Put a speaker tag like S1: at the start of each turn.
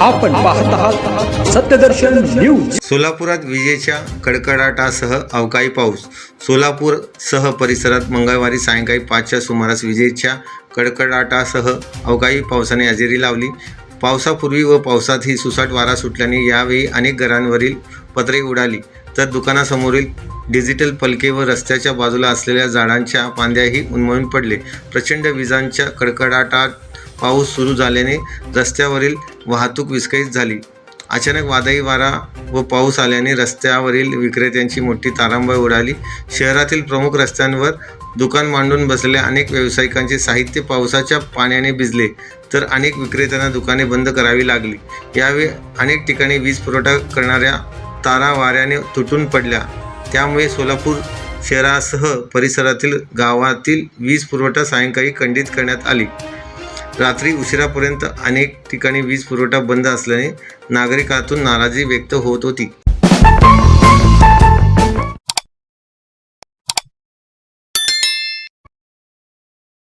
S1: आपण पाहत आहात सत्यदर्शन न्यूज.
S2: सोलापुरात विजेच्या कडकडाटासह अवकाळी पाऊस. सोलापूरसह परिसरात मंगळवारी सायंकाळी पाचच्या सुमारास विजेच्या कडकडाटासह अवकाळी पावसाने हजेरी लावली. पावसापूर्वी व पावसातही सुसाट वारा सुटल्याने यावेळी अनेक घरांवरील पत्रे उडाली. तर दुकानासमोरील डिजिटल पलके व रस्त्याच्या बाजूला असलेल्या झाडांच्या फांद्याही उन्मळून पडले. प्रचंड विजांच्या कडकडाटात पाऊस सुरू झाल्याने रस्त्यावरील वाहतूक विस्कळीत झाली. अचानक वादळी वारा व पाऊस आल्याने रस्त्यावरील विक्रेत्यांची मोठी तारांबळ उडाली. शहरातील प्रमुख रस्त्यांवर दुकान मांडून बसलेल्या अनेक व्यावसायिकांचे साहित्य पावसाच्या पाण्याने भिजले तर अनेक विक्रेत्यांना दुकाने बंद करावी लागली. यावेळी अनेक ठिकाणी वीज पुरवठा करणाऱ्या तारा वाऱ्याने तुटून पडल्या. त्यामुळे सोलापूर शहरासह परिसरातील गावातील वीज पुरवठा सायंकाळी खंडित करण्यात आली. रात्री उशिरापर्यंत अनेक ठिकाणी वीज पुरवठा बंद असल्याने नागरिकातून नाराजी व्यक्त होत होती.